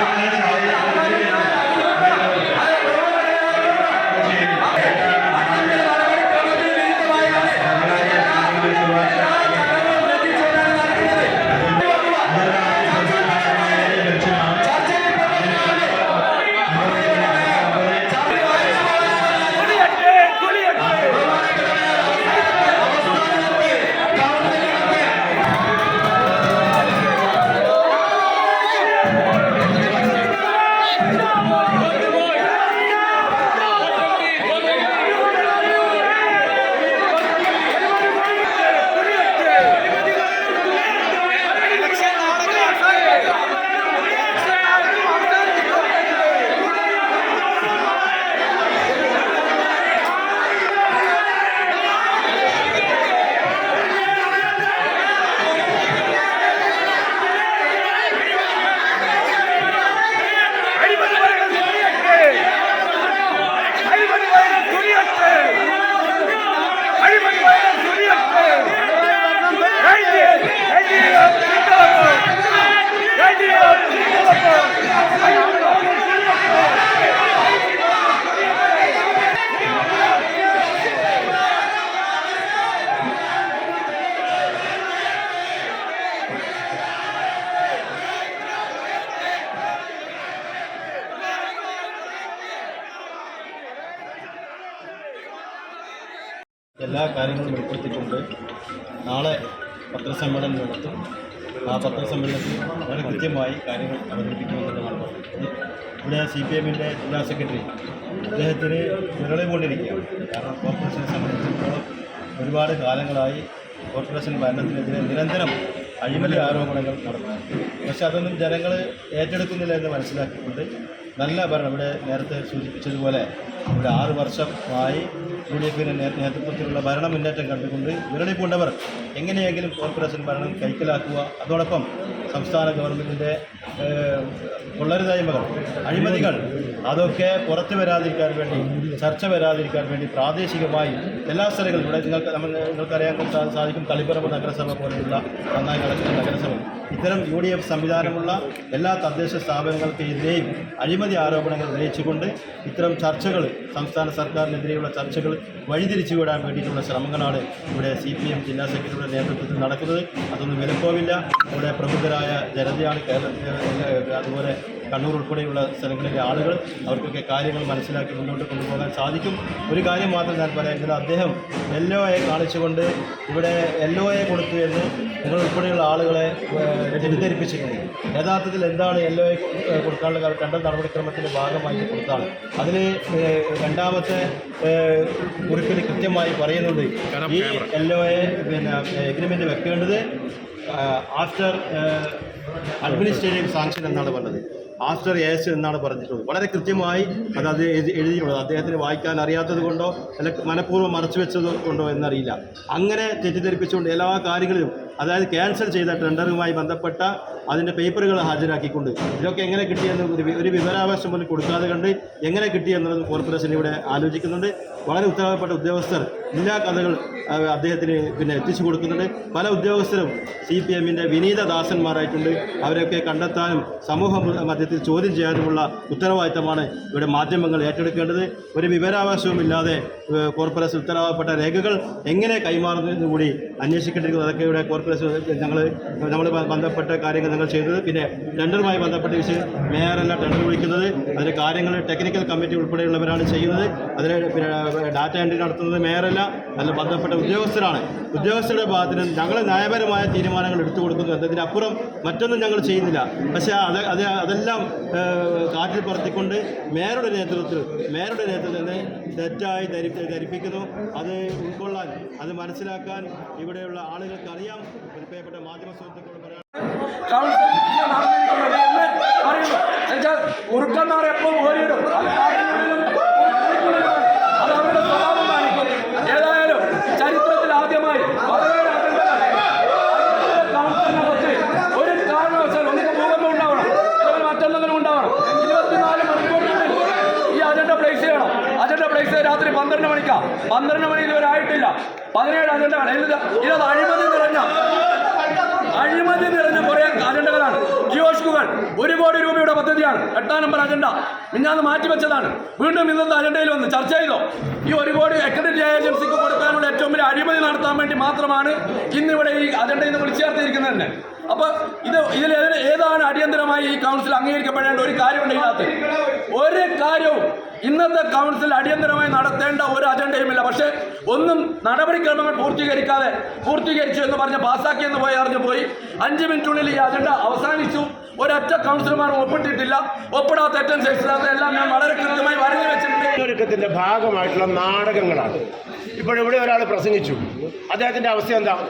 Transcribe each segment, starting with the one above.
ಅಂತ ಹೇಳಿದ್ರೆ Let's go! എല്ലാ കാര്യങ്ങളും വെളിപ്പെടുത്തിക്കൊണ്ട് നാളെ പത്രസമ്മേളനം നടത്തും. ആ പത്രസമ്മേളനത്തിൽ വളരെ കൃത്യമായി കാര്യങ്ങൾ അവതരിപ്പിക്കുമെന്നുള്ളതാണ് പറഞ്ഞത്. ഇവിടെ സി പി എമ്മിന്റെ ജില്ലാ സെക്രട്ടറി അദ്ദേഹത്തിന് വിരളി കൊണ്ടിരിക്കുകയാണ്. കാരണം കോർപ്പറേഷനെ സംബന്ധിച്ചിടത്തോളം ഒരുപാട് കാലങ്ങളായി കോർപ്പറേഷൻ ഭരണത്തിനെതിരെ നിരന്തരം അഴിമതി ആരോപണങ്ങൾ നടന്നു പക്ഷെ അതൊന്നും ജനങ്ങൾ ഏറ്റെടുക്കുന്നില്ല എന്ന് മനസ്സിലാക്കിക്കൊണ്ട് നല്ല ഭരണം. ഇവിടെ നേരത്തെ സൂചിപ്പിച്ചതുപോലെ ഇവിടെ ആറ് വർഷമായി യു ഡി എഫിന്റെ നേതൃത്വത്തിലുള്ള ഭരണ മുന്നേറ്റം കണ്ടുകൊണ്ട് വിരളി പൂണ്ടവർ എങ്ങനെയെങ്കിലും കോർപ്പറേഷൻ ഭരണം കൈക്കലാക്കുക. അതോടൊപ്പം സംസ്ഥാന ഗവൺമെന്റിന്റെ കൊള്ളരുതായ്മകൾ അഴിമതികൾ അതൊക്കെ പുറത്തു വരാതിരിക്കാൻ വേണ്ടി ചർച്ച വരാതിരിക്കാൻ വേണ്ടി പ്രാദേശികമായി എല്ലാ സ്ഥലങ്ങളിലും ഇവിടെ നിങ്ങൾക്ക് നമ്മൾ നിങ്ങൾക്കറിയാൻ സാധിക്കും തളിപ്പറമ്പ് നഗരസഭ പോലെയുള്ള നന്നായി നടക്കുന്ന നഗരസഭ. ഇത്തരം യു ഡി എഫ് സംവിധാനമുള്ള എല്ലാ തദ്ദേശ സ്ഥാപനങ്ങൾക്കെതിരെയും അഴിമതി ആരോപണങ്ങൾ ഉന്നയിച്ചുകൊണ്ട് ഇത്തരം ചർച്ചകൾ സംസ്ഥാന സർക്കാരിനെതിരെയുള്ള ചർച്ചകൾ വഴിതിരിച്ചു വിടാൻ വേണ്ടിയിട്ടുള്ള ശ്രമങ്ങളാണ് ഇവിടെ സി പി എം ജില്ലാ സെക്രട്ടറിയുടെ നേതൃത്വത്തിൽ നടക്കുന്നത്. അതൊന്നും വിലപ്പോവില്ല ഇവിടെ പ്രബുദ്ധരായ ജനതയാണ് കേരളത്തിലെ അതുപോലെ കണ്ണൂർ ഉൾപ്പെടെയുള്ള സ്ഥലങ്ങളിലെ ആളുകൾ അവർക്കൊക്കെ കാര്യങ്ങൾ മനസ്സിലാക്കി മുന്നോട്ട് കൊണ്ടുപോകാൻ സാധിക്കും. ഒരു കാര്യം മാത്രം ഞാൻ പറയുന്നത് അദ്ദേഹം എൽ ഒ എ കാണിച്ചുകൊണ്ട് ഇവിടെ എൽ ഒ എ കൊടുത്തു എന്ന് നിങ്ങൾ ഉൾപ്പെടെയുള്ള ആളുകളെ തെറ്റിദ്ധരിപ്പിച്ചിട്ടുണ്ട്. യഥാർത്ഥത്തിൽ എന്താണ് എൽ ഒ എ കൊടുക്കാനുള്ള ടെൻഡർ നടപടിക്രമത്തിന്റെ ഭാഗമായി കൊടുത്താണ് അതിൽ രണ്ടാമത്തെ കുറിപ്പിൽ കൃത്യമായി പറയുന്നുണ്ട് ഈ എൽ ഒ എ പിന്നെ എഗ്രിമെന്റ് വെക്കേണ്ടത് ആഫ്റ്റർ അഡ്മിനിസ്ട്രേറ്റീവ് സാങ്ഷൻ എന്നാണ് പറഞ്ഞത്. ആഫ്റ്റർ എസ് എന്നാണ് പറഞ്ഞിട്ടുള്ളത്. വളരെ കൃത്യമായി അത് അത് എഴുതി- എഴുതിയിട്ടുള്ളത്. അദ്ദേഹത്തിന് വായിക്കാൻ അറിയാത്തത് കൊണ്ടോ അല്ല മനഃപൂർവം മറച്ചു വെച്ചത് കൊണ്ടോ എന്നറിയില്ല. അങ്ങനെ തെറ്റിദ്ധരിപ്പിച്ചുകൊണ്ട് എല്ലാ കാര്യങ്ങളിലും അതായത് ക്യാൻസൽ ചെയ്ത ടെൻഡറുമായി ബന്ധപ്പെട്ട അതിന്റെ പേപ്പറുകൾ ഹാജരാക്കിക്കൊണ്ട് ഇതൊക്കെ എങ്ങനെ കിട്ടിയെന്ന് ഒരു വിവരാവകാശം പോലും കൊടുക്കാതെ കണ്ട് എങ്ങനെ കിട്ടി എന്നുള്ളത് കോർപ്പറേഷൻ ഇവിടെ ആലോചിക്കുന്നുണ്ട്. വളരെ ഉത്തരവാദപ്പെട്ട ഉദ്യോഗസ്ഥർ എല്ലാ കഥകൾ അദ്ദേഹത്തിന് പിന്നെ എത്തിച്ചു കൊടുക്കുന്നുണ്ട്. പല ഉദ്യോഗസ്ഥരും സി പി എമ്മിന്റെ വിനീത ദാസന്മാരായിട്ടുണ്ട്. അവരെയൊക്കെ കണ്ടെത്താനും സമൂഹ മധ്യത്തിൽ ചോദ്യം ചെയ്യാനുമുള്ള ഉത്തരവാദിത്തമാണ് ഇവിടെ മാധ്യമങ്ങൾ ഏറ്റെടുക്കേണ്ടത്. ഒരു വിവരാവകാശവും ഇല്ലാതെ കോർപ്പറേഷൻ ഉത്തരവാദപ്പെട്ട രേഖകൾ എങ്ങനെ കൈമാറുന്നതെന്ന് കൂടി അന്വേഷിക്കേണ്ടിരിക്കുന്നു അതൊക്കെ ഇവിടെ കോർപ്പറേഷൻ ഞങ്ങൾ നമ്മൾ ബന്ധപ്പെട്ട കാര്യങ്ങൾ ഞങ്ങൾ ചെയ്തത്. പിന്നെ ടെൻഡറുമായി ബന്ധപ്പെട്ട വിഷയം മേയറല്ല ടെൻഡർ വിളിക്കുന്നത്. അതിന്റെ കാര്യങ്ങൾ ടെക്നിക്കൽ കമ്മിറ്റി ഉൾപ്പെടെയുള്ളവരാണ് ചെയ്യുന്നത്. അതിന് പിന്നെ ഡാറ്റ എൻട്രി നടത്തുന്നത് മേയറല്ല. അതിൽ ബന്ധപ്പെട്ട ഉദ്യോഗസ്ഥരാണ്. ഉദ്യോഗസ്ഥരുടെ ഭാഗത്തിന് ഞങ്ങൾ നയപരമായ തീരുമാനങ്ങൾ എടുത്തു കൊടുക്കുന്നു. എന്നതിനപ്പുറം മറ്റൊന്നും ഞങ്ങൾ ചെയ്യുന്നില്ല. പക്ഷേ അത് അത് അതെല്ലാം കാറ്റിൽ പറത്തിക്കൊണ്ട് മേയറുടെ നേതൃത്വത്തിൽ മേയറുടെ നേതൃത്വത്തിൽ തെറ്റായി ധരി ധരിപ്പിക്കുന്നു. അത് ഉൾക്കൊള്ളാൻ അത് മനസ്സിലാക്കാൻ ഇവിടെയുള്ള ആളുകൾക്ക് അറിയാം പ്രിയപ്പെട്ട മാധ്യമ സുഹൃത്തുക്കളോട് കൗൺസിലിംഗ് നടന്നിരിക്കുന്നത് എന്ന് എപ്പോഴും ഏതായാലും ചരിത്രത്തിൽ ആദ്യമായി ഒരു കാരണവശാലും നമുക്ക് ഭൂകമ്പം ഉണ്ടാവണം ഉണ്ടാവണം ഇരുപത്തിനാല് മണിക്കൂറിനുള്ളിൽ ഈ അജണ്ട പ്ലേസ് ചെയ്യണം അജണ്ട പ്ലേസ് രാത്രി പന്ത്രണ്ട് മണിക്കാ. പന്ത്രണ്ട് മണിയിൽ ഇതുവരെ ആയിട്ടില്ല പതിനേഴ് അജണ്ടകൾ. ഇത് ഇത് അഴിമതി നിറഞ്ഞ അഴിമതി നിറഞ്ഞ കുറെ അജണ്ടകളാണ് കിയോസ്കുകൾ ഒരു കോടി രൂപയുടെ പദ്ധതിയാണ്. എട്ടാം നമ്പർ അജണ്ട മിഞ്ഞാന്ന് മാറ്റിവെച്ചതാണ് വീണ്ടും ഇന്നത്തെ അജണ്ടയിൽ വന്ന് ചർച്ച ചെയ്തോ? ഈ ഒരു കോടി അക്രഡിറ്റ് ഏജൻസിക്ക് കൊടുക്കാനുള്ള ഏറ്റവും വലിയ അഴിമതി നടത്താൻ വേണ്ടി മാത്രമാണ് ഇന്നിവിടെ ഈ അജണ്ടയിൽ നിന്ന് വിളിച്ചു ചേർത്തിരിക്കുന്നത് തന്നെ അപ്പൊ ഇത് ഇതിൽ ഏതാണ് അടിയന്തരമായി ഈ കൗൺസിൽ അംഗീകരിക്കപ്പെടേണ്ട ഒരു കാര്യമുണ്ട് ഇതിനകത്ത്? ഒരു കാര്യവും ഇന്നത്തെ കൗൺസിൽ അടിയന്തരമായി നടത്തേണ്ട ഒരു അജണ്ടയുമില്ല പക്ഷേ ഒന്നും നടപടിക്രമങ്ങൾ പൂർത്തീകരിക്കാതെ പൂർത്തീകരിച്ചു എന്ന് പറഞ്ഞ് പാസ്സാക്കി എന്ന് പോയി അറിഞ്ഞു പോയി. അഞ്ച് മിനിറ്റിനുള്ളിൽ ഈ അജണ്ട അവസാനിച്ചു. ഒരൊറ്റ കൗൺസിലർമാർ ഒപ്പിട്ടിട്ടില്ല. ഒപ്പിടാത്ത ഏറ്റവും ശേഷിക്കാത്ത എല്ലാം ഞാൻ വളരെ കൃത്യമായി വരഞ്ഞു വെച്ചിട്ടുണ്ട്. ഒരുക്കത്തിന്റെ ഭാഗമായിട്ടുള്ള നാടകങ്ങളാണ്. ഇപ്പോഴിവിടെ ഒരാൾ പ്രസംഗിച്ചു. അദ്ദേഹത്തിന്റെ അവസ്ഥ എന്താ?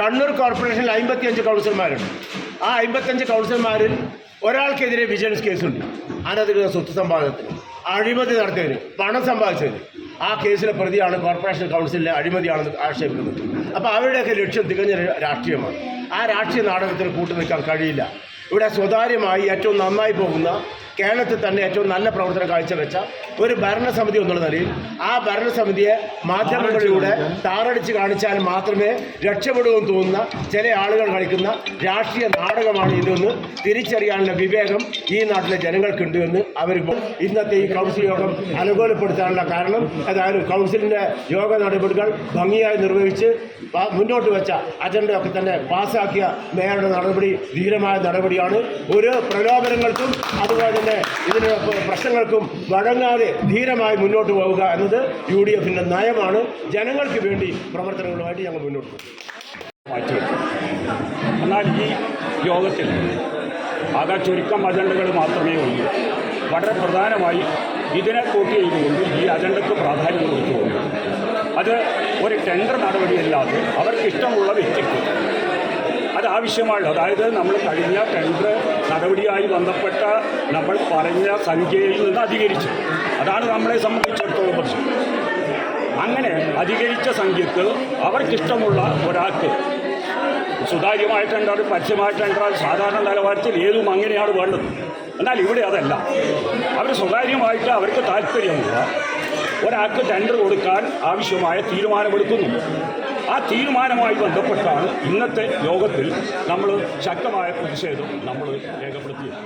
കണ്ണൂർ കോർപ്പറേഷനിൽ അമ്പത്തിയഞ്ച് കൗൺസിലർമാരുണ്ട്. ആ അമ്പത്തഞ്ച് കൗൺസിലർമാരിൽ ഒരാൾക്കെതിരെ വിജിലൻസ് കേസുണ്ട്. അനധികൃത സ്വത്ത് സമ്പാദനത്തിന്. അഴിമതി നടത്തിയതിന് പണം സമ്പാദിച്ചതിന് ആ കേസിലെ പ്രതിയാണ് കോർപ്പറേഷൻ കൗൺസിലിലെ അഴിമതിയാണെന്ന് ആക്ഷേപിക്കുന്നത്. അപ്പോൾ അവരുടെയൊക്കെ ലക്ഷ്യം തികഞ്ഞ രാഷ്ട്രീയമാണ്. ആ രാഷ്ട്രീയ നാടകത്തിന് കൂട്ടുനിൽക്കാൻ കഴിയില്ല. ഇവിടെ സ്വകാര്യമായി ഏറ്റവും നന്നായി പോകുന്ന കേരളത്തിൽ തന്നെ ഏറ്റവും നല്ല പ്രവർത്തനം കാഴ്ചവെച്ച ഒരു ഭരണസമിതി എന്നുള്ള നിലയിൽ ആ ഭരണസമിതിയെ മാധ്യമങ്ങളിലൂടെ താറടിച്ച് കാണിച്ചാൽ മാത്രമേ രക്ഷപ്പെടൂ എന്ന് തോന്നുന്ന ചില ആളുകൾ കളിക്കുന്ന രാഷ്ട്രീയ നാടകമാണ് ഇതെന്ന് തിരിച്ചറിയാനുള്ള വിവേകം ഈ നാട്ടിലെ ജനങ്ങൾക്കുണ്ട് എന്ന് അവരിപ്പോൾ ഇന്നത്തെ ഈ കൗൺസിൽ യോഗം അനുകൂലപ്പെടുത്താനുള്ള കാരണം അതായത് കൗൺസിലിന്റെ യോഗ നടപടികൾ ഭംഗിയായി നിർവഹിച്ച് മുന്നോട്ട് വെച്ച അജണ്ടയൊക്കെ തന്നെ പാസാക്കിയ മേയറുടെ നടപടി ധീരമായ നടപടിയാണ്. ഒരു പ്രലോഭനങ്ങൾക്കും അതുപോലെ തന്നെ ഇതിന് പ്രശ്നങ്ങൾക്കും വഴങ്ങാതെ ധീരമായി മുന്നോട്ട് പോവുക എന്നത് യു ഡി എഫിന്റെ നയമാണ്. ജനങ്ങൾക്ക് വേണ്ടി പ്രവർത്തനങ്ങളുമായിട്ട് ഞങ്ങൾ മുന്നോട്ട് പോകും. എന്നാൽ ഈ യോഗത്തിൽ ആകെ ചുരുക്കം അജണ്ടകൾ മാത്രമേ ഉള്ളൂ. വളരെ പ്രധാനമായി ഇതിനെ കൂട്ടി ചെയ്തുകൊണ്ട് ഈ അജണ്ടയ്ക്ക് പ്രാധാന്യം കൊടുത്തുകൊണ്ട് അത് ഒരു ടെൻഡർ നടപടിയല്ലാതെ അവർക്ക് ഇഷ്ടമുള്ള വ്യക്തിക്ക് അത് ആവശ്യമാണ് അതായത് നമ്മൾ കഴിഞ്ഞ ടെൻഡർ നടപടിയായി ബന്ധപ്പെട്ട നമ്മൾ പറഞ്ഞ സംഖ്യയിൽ നിന്ന് അധികരിച്ചു. അതാണ് നമ്മളെ സംബന്ധിച്ചിടത്തോളം പ്രശ്നം. അങ്ങനെ അധികരിച്ച സംഖ്യക്ക് അവർക്കിഷ്ടമുള്ള ഒരാൾക്ക് സുതാര്യമായ ടെൻഡർ പരസ്യമായ ടെൻഡർ സാധാരണ നിലവാരത്തിൽ ഏതും അങ്ങനെയാണ് വേണ്ടത്. എന്നാൽ ഇവിടെ അതല്ല. അവർ സ്വകാര്യമായിട്ട് അവർക്ക് താല്പര്യമുള്ള ഒരാൾക്ക് ടെൻഡർ കൊടുക്കാൻ ആവശ്യമായ തീരുമാനമെടുക്കുന്നു. ആ തീരുമാനവുമായി ബന്ധപ്പെട്ടാണ് ഇന്നത്തെ യോഗത്തിൽ നമ്മൾ ശക്തമായ പ്രതിഷേധം നമ്മൾ രേഖപ്പെടുത്തിയത്.